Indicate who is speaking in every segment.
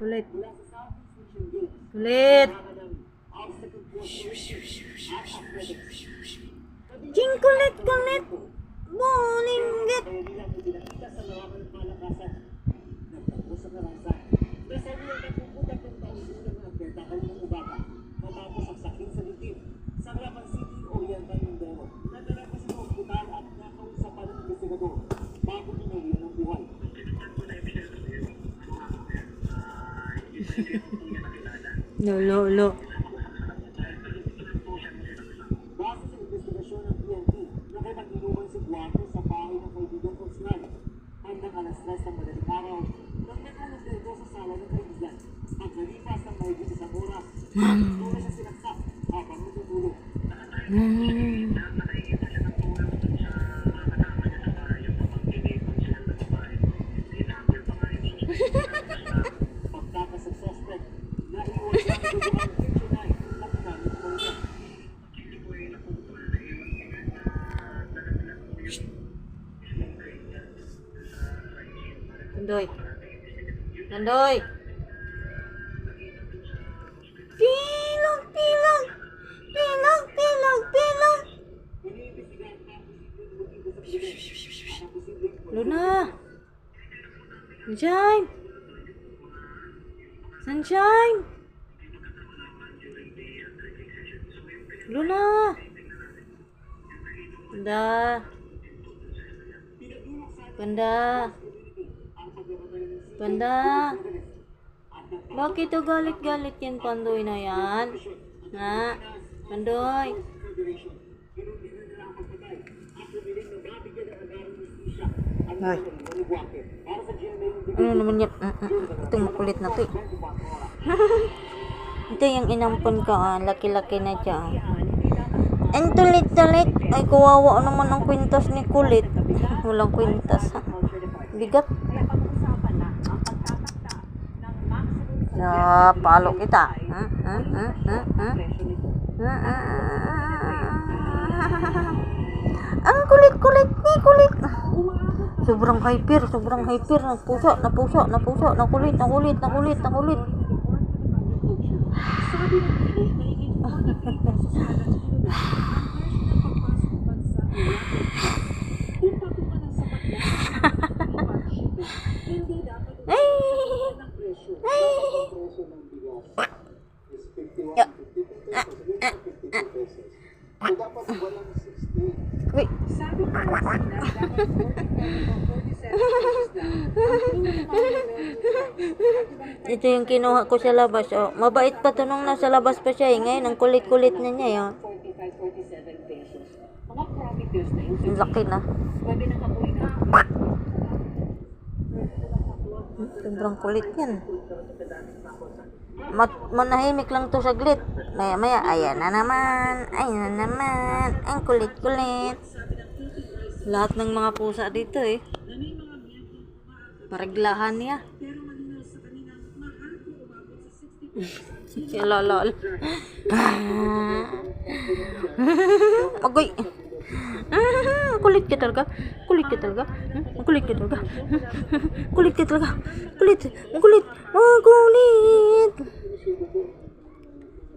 Speaker 1: Kulit. Kulit. Ching kulit kulit. Bulinggit. No, no, no.
Speaker 2: Base sa investigasyon ng PNP, nakipag-inuman si Guapo sa bahay ng kaibigan Osman. Hanggang alas 3 ng madaling araw, nang natulog na ito sa sala ng kaibigan. Pagkalipas ng mahigit isang oras, Gần đời
Speaker 1: Gần đời Pilong, pilong Pilong, pilong, pilong Luna. Sunshine. Sunshine. Luna. Benda Benda Panda. Bakit to galit-galit yan, Pandoy na yan? Ha? Pandoy. Ay. Ano naman yan? Mm, mm. Ito makulit na to eh. Ito yung inampon ka, ah. laki-laki na dyan. Ang tulit-tulit. Ay, kawawa naman ang kwintas ni kulit. Walang kwintas, ha? Bigat. Na, palo kita. Ha? Ha? Ha? Ha? Ha? Ha? Ang kulit-kulit ni kulit. Sobrang hyper, sobrang hyper. Napuso, napuso, napuso, nakulit, nakulit, nakulit, nakulit. Ay! Ay! Ya. Uy. Ito yung kinuha ko sa labas. Oh. Mabait pa to nung nasa labas pa siya. Eh. Ngayon, ang kulit-kulit na niya. Oh.
Speaker 3: 45, 47 pesos. Mga promises na yun.
Speaker 1: Ang laki na.
Speaker 3: Pwede na kapuwi na.
Speaker 1: Sobrang kulit yan. Mat manahimik lang to saglit. Maya maya, ayan na naman. Ayan na naman. Ang kulit-kulit. Lahat ng mga pusa dito eh. Paraglahan niya. Lolol. Agoy. Kulit ka talaga. Kulit ka talaga. Hmm, Kulit ka talaga. Hmm, Kulit ka talaga. Kulit. Ang kulit. Oh, kulit.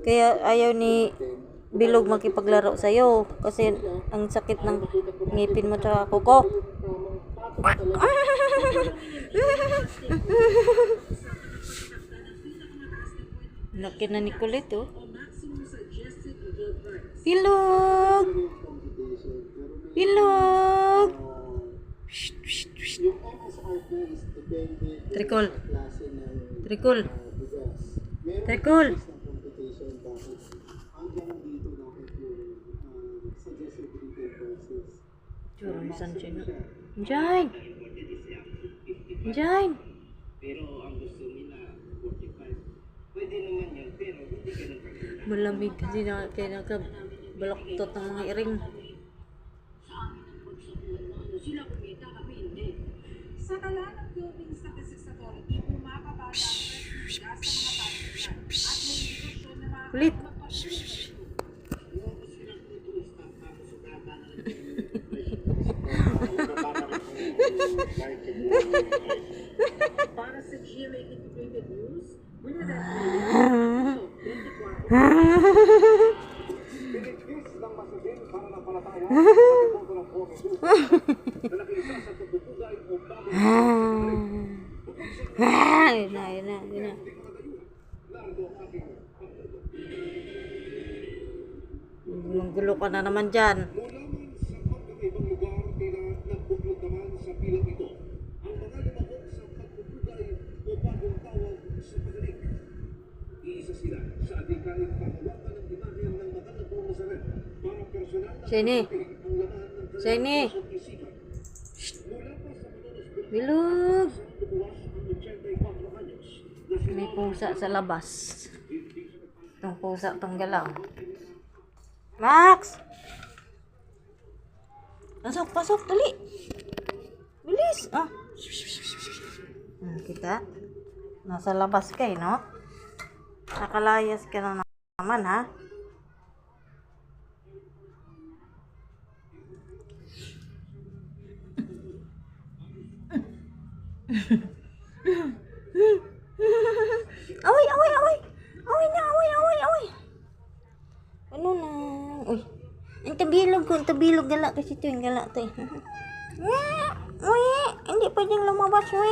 Speaker 1: Kaya ayaw ni Bilog makipaglaro sa'yo kasi ang sakit ng ngipin mo sa kuko. Laki na ni kulit oh. Bilog! Bilog! Shh, shh, shh. Tricol. Tricol. Tricol. Tsura ni Sunshine. Sunshine! Sunshine!
Speaker 2: Pero ang gusto nila, 45. Pwede naman yan, pero hindi ganun kaganda.
Speaker 1: Malamig kasi na kaya nagkabalaktot ng mga iring.
Speaker 3: 도시라고 나가고 있는데 sa kalanang building statistics authority bumababa ang sa mga pamilya at nandito na mga
Speaker 1: Ulit.
Speaker 3: Para sa GMA
Speaker 2: Integrated News, mula na 24
Speaker 1: Ah, yun na, yun na, yun na. Manggulo ka na naman dyan.
Speaker 2: Mula man sa magkakaibang lugar, tila nagbuklod naman sa bilang ito ang mga lumahok sa pagpupugay o bagong tawag sa pagaling. Iisa sila sa adikaing panghawakan ng imahen ng mga nagpong Nazaret para personal na
Speaker 1: Sini.
Speaker 2: pagdating ang laman ng kanilang
Speaker 1: Sini.
Speaker 2: puso at isipan. Mula pa sa manonos
Speaker 1: Bilog.
Speaker 2: lumuwas ang 84 anyos na si
Speaker 1: May pusa sa labas. Itong pusa, itong galaw. Max! Pasok, pasok, dali. Bilis. Ah. Hmm, kita. Nasa labas ka eh, no? Nakalayas ka na naman, ha? Away, away, away. Away na, away, away, away. Ano na? Uy. Ang tabilog ko, ang tabilog gala kasi ito yung gala to eh. Uy, hindi pwedeng lumabas, uy.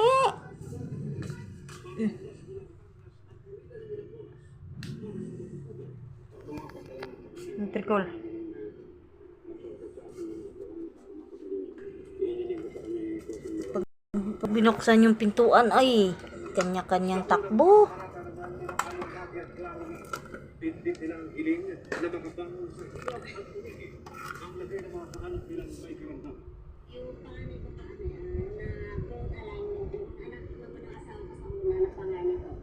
Speaker 1: Ang trikol. binuksan yung pintuan. Ay, kanya-kanyang takbo.
Speaker 2: Yung pangalan ko, anak ng mga asawa ko sa mga pangalan.